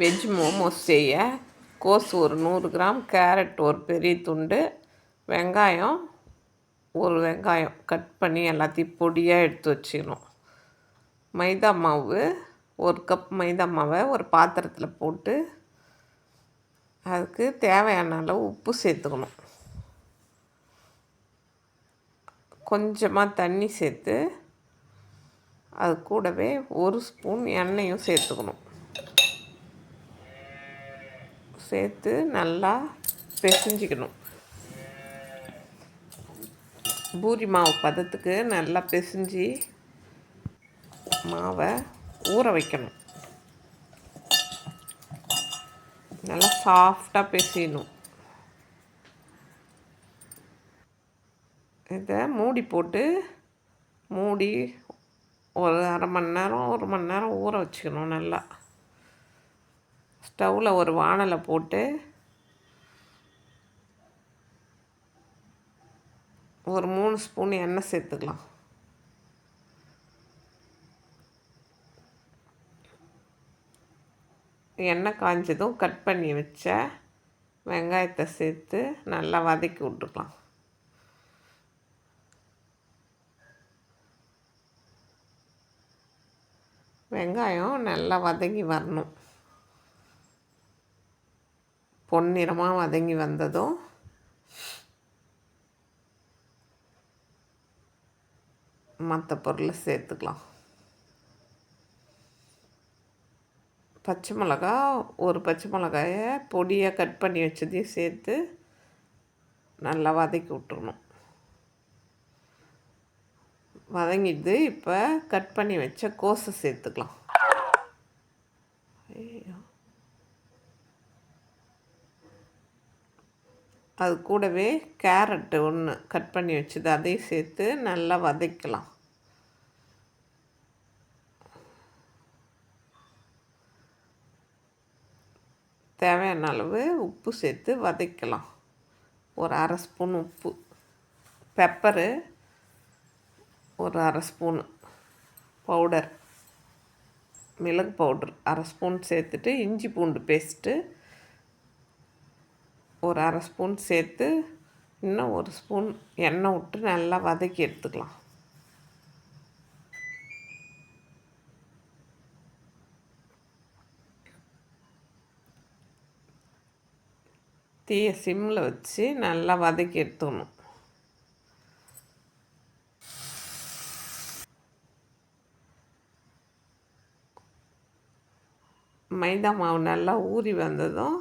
Veg momos செய்ய. கோஸ் ஒரு நூறு கிராம் கேரட் ஒரு பெரிய துண்டு வெங்காயம் ஒரு வெங்காயம். கட் பண்ணி எல்லாத்தையும் பொடியாக எடுத்து வச்சுக்கணும் மைதா மாவு ஒரு கப் மைதா மாவை ஒரு பாத்திரத்தில் போட்டு அதுக்கு தேவையான அளவு உப்பு சேர்த்துக்கணும். கொஞ்சமாக தண்ணி சேர்த்து அது கூடவே ஒரு ஸ்பூன் எண்ணெயும் சேர்த்துக்கணும். சேர்த்து நல்லா பிசைஞ்சிக்கணும். பூரி மாவு பதத்துக்கு நல்லா பிசைஞ்சு மாவை ஊற வைக்கணும். நல்லா சாஃப்டாக பிசையணும் இதை மூடி போட்டு மூடி ஒரு அரை மணி நேரம் ஒரு மணி நேரம் ஊற வச்சுக்கணும் நல்லா. ஸ்டவ்வில் ஒரு வானலை போட்டு ஒரு மூணு ஸ்பூன் எண்ணெய் சேர்த்துக்கலாம். எண்ணெய் காஞ்சதும் கட் பண்ணி வச்ச வெங்காயத்தை சேர்த்து நல்லா வதக்கி விட்டுக்கலாம். வெங்காயம் நல்லா வதங்கி வரணும். பொன்னிறமாக வதங்கி வந்ததும் மற்ற பொருளை சேர்த்துக்கலாம். பச்சை மிளகா ஒரு பச்சை மிளகாயை பொடியாக கட் பண்ணி வச்சதையும் சேர்த்து நல்லா வதக்கி விட்டுருணும் வதங்கிட்டு இப்போ கட் பண்ணி வச்ச கோஸை சேர்த்துக்கலாம். அது கூடவே கேரட்டு ஒன்று கட் பண்ணி வச்சுது அதையும் சேர்த்து நல்லா வதக்கலாம். தேவையான அளவு உப்பு சேர்த்து வதக்கலாம். ஒரு அரை ஸ்பூன் உப்பு. பெப்பரு ஒரு அரை ஸ்பூனு. பவுடர். மிளகு பவுடர். அரை ஸ்பூன் சேர்த்துட்டு இஞ்சி பூண்டு பேஸ்ட்டு ஒரு அரை ஸ்பூன் சேர்த்து இன்னும் ஒரு ஸ்பூன் எண்ணெய் விட்டு நல்லா வதக்கி எடுத்துக்கலாம். தீயை சிம்மில் வச்சு நல்லா வதக்கி எடுத்துக்கணும். மைதா மாவு நல்லா ஊறி வந்ததும்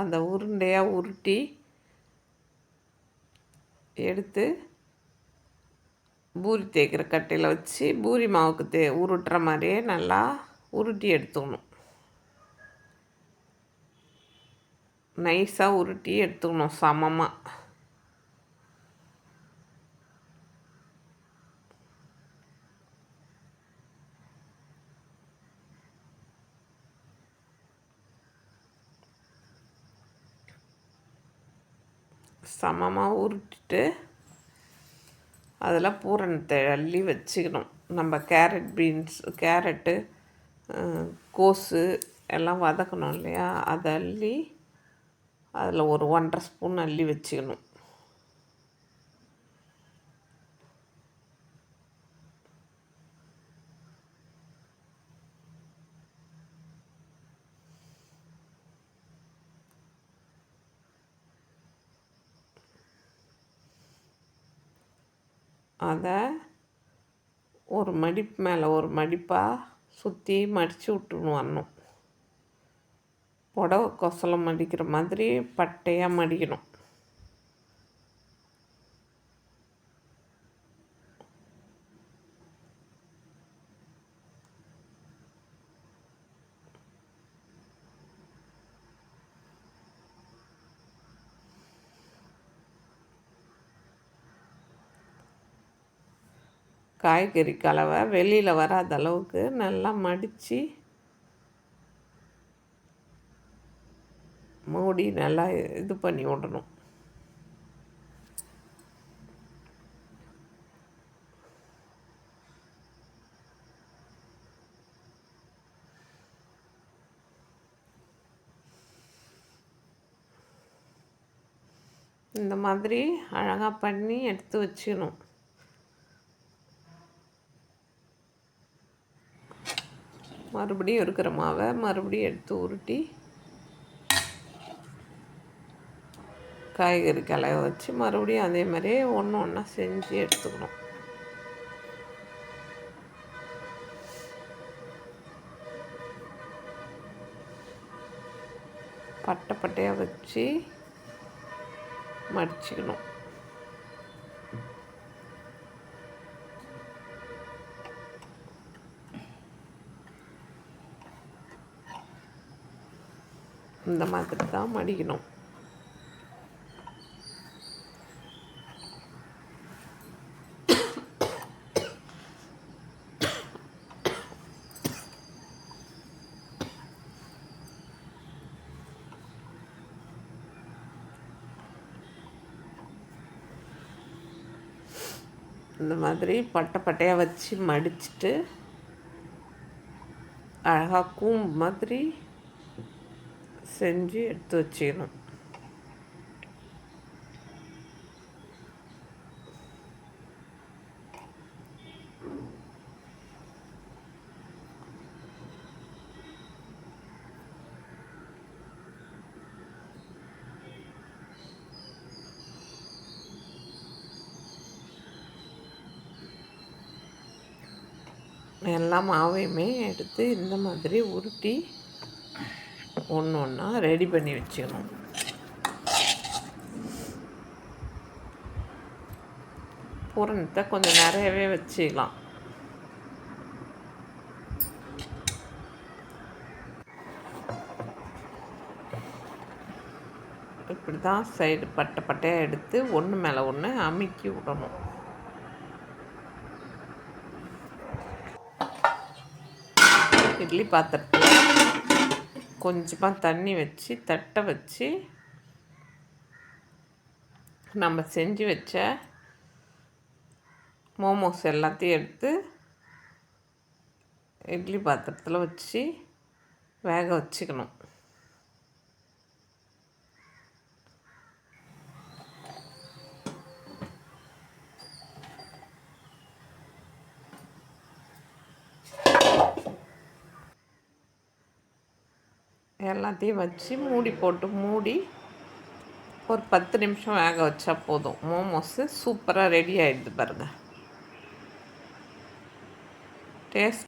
அந்த உருண்டையாக உருட்டி எடுத்து பூரி தேய்க்கிற கட்டையில் வச்சு பூரி மாவுக்கு தே உருட்டுற மாதிரியே நல்லா உருட்டி எடுத்துக்கணும். நைஸாக உருட்டி எடுத்துக்கணும் சமமாக சமமாக உருட்டிட்டு அதில் பூரணத்தை அள்ளி வச்சுக்கணும். நம்ம கேரட் பீன்ஸ் கேரட்டு கோஸு எல்லாம் வதக்கணும் இல்லையா? அதை அள்ளி அதில் ஒரு ஒன்றரை ஸ்பூன் அள்ளி வச்சுக்கணும். அதை ஒரு மடிப்பு மேலே ஒரு மடிப்பாக சுற்றி மடித்து விட்டுன்னு வரணும். புடவை கொசலம் மடிக்கிற மாதிரி பட்டையாக மடிக்கணும். காய்கறி கலவை வெளியில் வராத அளவுக்கு நல்லா மடித்து மூடி நல்லா இது பண்ணி விடணும். இந்த மாதிரி அழகாக பண்ணி எடுத்து வச்சிடணும். மறுபடியும் இருக்கிற மாவை மறுபடியும் எடுத்து உருட்டி காய்கறி கலைய வச்சு மறுபடியும் அதே மாதிரியே ஒன்று ஒன்றா செஞ்சு எடுத்துக்கணும். பட்டை பட்டையாக வச்சு மடிச்சுக்கணும். இந்த மாதிரி தான் மடிக்கணும். இந்த மாதிரி பட்டை பட்டையாக வச்சு மடிச்சுட்டு அழகாக கூம்பு மாதிரி செஞ்சு எடுத்து வச்சிடணும் எல்லா மாவையுமே எடுத்து இந்த மாதிரி உருட்டி ஒன்று ஒன்றா ரெடி பண்ணி வச்சுக்கணும். பூரணத்தை கொஞ்சம் நிறையவே வச்சுக்கலாம். இப்படி தான் சைடு பட்டை பட்டையாக எடுத்து ஒன்று மேலே ஒன்று அமுக்கி விடணும். இட்லி பாத்திரத்தில் கொஞ்சமாக தண்ணி வச்சு தட்டை வச்சு நம்ம செஞ்சு வச்ச மோமோஸ் எல்லாத்தையும் எடுத்து இட்லி பாத்திரத்தில் வச்சு வேக வச்சுக்கணும். எல்லாத்தையும் வச்சு மூடி போட்டு மூடி ஒரு பத்து நிமிஷம் வேக வச்சா போதும். மோமோஸு சூப்பராக ரெடி ஆகிடுது பாருங்கள் டேஸ்ட்